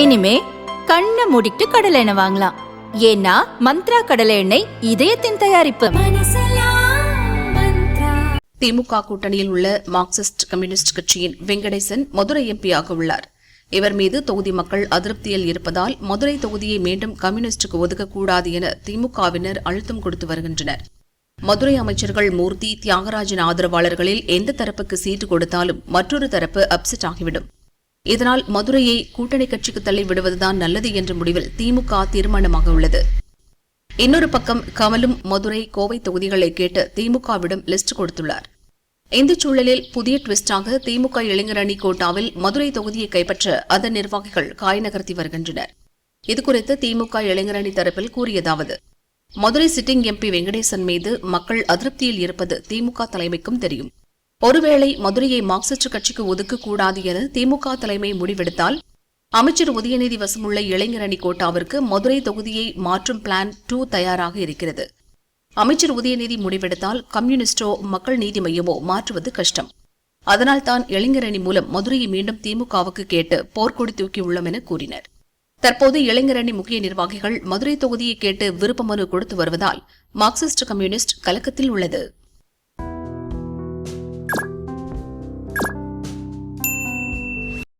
இனிமே கண்ணை மூடிட்டு கடலை எண்ணெய் வாங்கலாம். ஏன்னா மந்த்ரா கடலை எண்ணெய் இதயத்தின் தயாரிப்பு. திமுக கூட்டணியில் உள்ள மார்க்சிஸ்ட் கம்யூனிஸ்ட் கட்சியின் வெங்கடேசன் மதுரை எம்பியாக உள்ளார். இவர் மீது தொகுதி மக்கள் அதிருப்தியில் இருப்பதால் மதுரை தொகுதியை மீண்டும் கம்யூனிஸ்டுக்கு ஒதுக்கக்கூடாது என திமுகவினர் அழுத்தம் கொடுத்து வருகின்றனர். மதுரை அமைச்சர்கள் மூர்த்தி தியாகராஜன் ஆதரவாளர்களில் எந்த தரப்புக்கு சீட்டு கொடுத்தாலும் மற்றொரு தரப்பு அப்செட் ஆகிவிடும். இதனால் மதுரையை கூட்டணி கட்சிக்கு தள்ளி விடுவதுதான் நல்லது என்ற முடிவில் திமுக தீர்மானமாக உள்ளது. இன்னொரு பக்கம் கமலும் மதுரை கோவை தொகுதிகளை கேட்டு திமுகவிடம் லிஸ்ட் கொடுத்துள்ளார். இந்த சூழலில் புதிய ட்விஸ்டாக திமுக இளைஞரணி கோட்டாவில் மதுரை தொகுதியை கைப்பற்ற அதன் நிர்வாகிகள் காய் நகர்த்தி வருகின்றனர். இதுகுறித்து திமுக இளைஞரணி தரப்பில் கூறியதாவது மதுரை சிட்டிங் எம்பி வெங்கடேசன் மீது மக்கள் அதிருப்தியில் இருப்பது திமுக தலைமைக்கும் தெரியும். ஒருவேளை மதுரையை மார்க்சிஸ்ட் கட்சிக்கு ஒதுக்கக்கூடாது என திமுக தலைமை முடிவெடுத்தால் அமைச்சர் உதயநிதி வசமுள்ள இளைஞரணி கோட்டாவிற்கு மதுரை தொகுதியை மாற்றும் பிளான் டூ தயாராக இருக்கிறது. அமைச்சர் உதயநிதி முடிவெடுத்தால் கம்யூனிஸ்டோ மக்கள் நீதி மையமோ மாற்றுவது கஷ்டம். அதனால் தான் இளைஞரணி மூலம் மதுரையை மீண்டும் திமுகவுக்கு கேட்டு போர்க்கொடி தூக்கியுள்ளோம் என கூறினர். தற்போது இளைஞரணி முக்கிய நிர்வாகிகள் மதுரை தொகுதியை கேட்டு விருப்ப மனு கொடுத்து வருவதால் மார்க்சிஸ்ட் கம்யூனிஸ்ட் கலக்கத்தில் உள்ளது.